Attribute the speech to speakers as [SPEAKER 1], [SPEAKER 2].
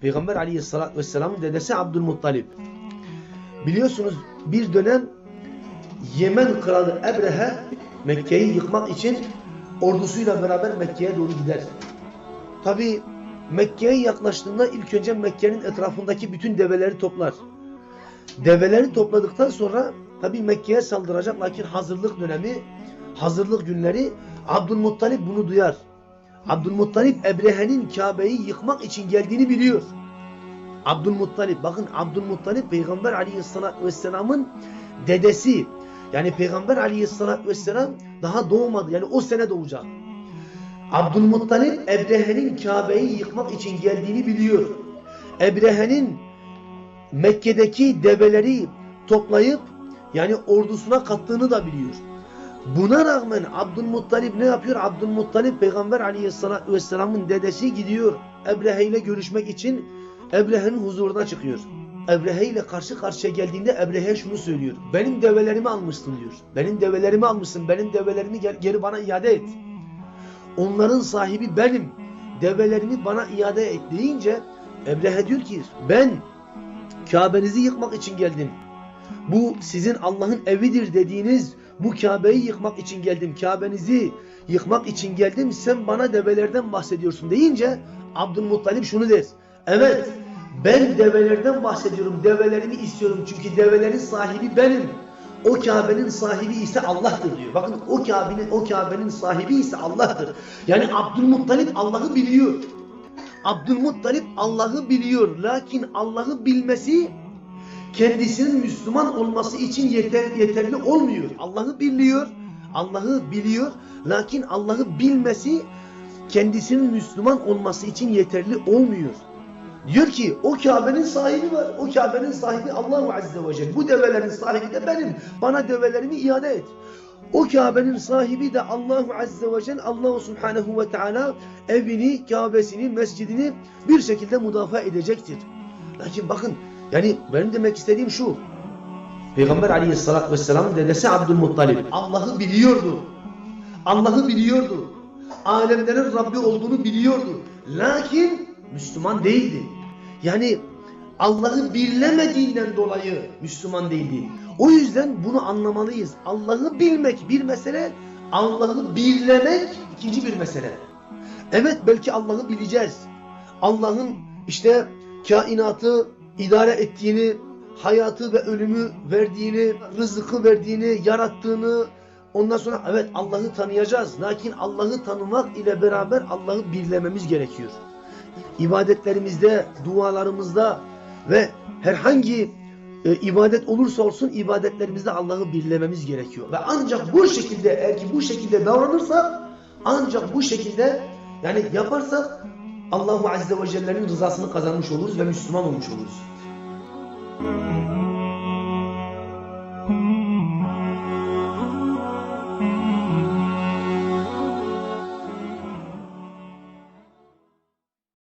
[SPEAKER 1] Peygamber aleyhissalatü vesselamın dedesi Abdülmuttalip. Biliyorsunuz bir dönem Yemen kralı Ebrehe Mekke'yi yıkmak için ordusuyla beraber Mekke'ye doğru gider. Tabi Mekke'ye yaklaştığında ilk önce Mekke'nin etrafındaki bütün develeri toplar. Develeri topladıktan sonra tabi Mekke'ye saldıracak lakin hazırlık dönemi, hazırlık günleri Abdülmuttalip bunu duyar. Abdülmuttalip Ebrehe'nin Kabe'yi yıkmak için geldiğini biliyor. Abdülmuttalip bakın Abdülmuttalip Peygamber Aleyhisselatü Vesselam'ın dedesi. Yani Peygamber Aleyhisselatü Vesselam daha doğmadı. Yani o sene doğacak. Abdülmuttalip Ebrehe'nin Kabe'yi yıkmak için geldiğini biliyor. Ebrehe'nin Mekke'deki develeri toplayıp yani ordusuna kattığını da biliyor. Buna rağmen Abdülmuttalip ne yapıyor? Abdülmuttalip Peygamber Aleyhisselatü Vesselam'ın dedesi gidiyor Ebrehe ile görüşmek için Ebrehe'nin huzuruna çıkıyor. Ebrehe ile karşı karşıya geldiğinde Ebrehe şunu söylüyor. Benim develerimi almışsın diyor. Benim develerimi almışsın. Benim develerimi geri bana iade et. Onların sahibi benim. Develerimi bana iade et deyince Ebrehe diyor ki ben Kabe'nizi yıkmak için geldim. Bu sizin Allah'ın evidir dediğiniz bu Kabe'yi yıkmak için geldim. Kabe'nizi yıkmak için geldim. Sen bana develerden bahsediyorsun deyince Abdülmuttalip şunu der. Evet ben develerden bahsediyorum. Develerimi istiyorum. Çünkü develerin sahibi benim. O Kabe'nin sahibi ise Allah'tır diyor. Bakın o Kabe'nin o Kabe'nin sahibi ise Allah'tır. Yani Abdülmuttalip Allah'ı biliyor. Abdülmuttalip Allah'ı biliyor. Lakin Allah'ı bilmesi kendisinin Müslüman olması için yeter, yeterli olmuyor. Allah'ı biliyor. Allah'ı biliyor. Lakin Allah'ı bilmesi kendisinin Müslüman olması için yeterli olmuyor. Diyor ki o Kabe'nin sahibi var. O Kabe'nin sahibi Allahu Azze ve Celle. Bu develerin sahibi de benim. Bana develerimi iade et. O Kabe'nin sahibi de Allahu Azze ve Celle Allahu Subhanahu ve Teala evini, Kabe'sini, mescidini bir şekilde müdafaa edecektir. Lakin bakın yani benim demek istediğim şu. Peygamber Aleyhisselatü Vesselam'ın dedesi Abdülmuttalip Allah'ı biliyordu. Allah'ı biliyordu. Alemlerin Rabbi olduğunu biliyordu. Lakin Müslüman değildi. Yani Allah'ı bilemediğinden dolayı Müslüman değildi. O yüzden bunu anlamalıyız. Allah'ı bilmek bir mesele, Allah'ı birlemek ikinci bir mesele. Evet belki Allah'ı bileceğiz. Allah'ın işte kainatı idare ettiğini, hayatı ve ölümü verdiğini, rızkı verdiğini, yarattığını, ondan sonra evet Allah'ı tanıyacağız. Lakin Allah'ı tanımak ile beraber Allah'ı birlememiz gerekiyor. İbadetlerimizde, dualarımızda ve herhangi e, ibadet olursa olsun ibadetlerimizde Allah'ı birlememiz gerekiyor. Ve ancak bu şekilde eğer ki bu şekilde davranırsak ancak bu şekilde yani yaparsak Allahu Azze ve Celle'nin rızasını kazanmış oluruz ve Müslüman olmuş oluruz.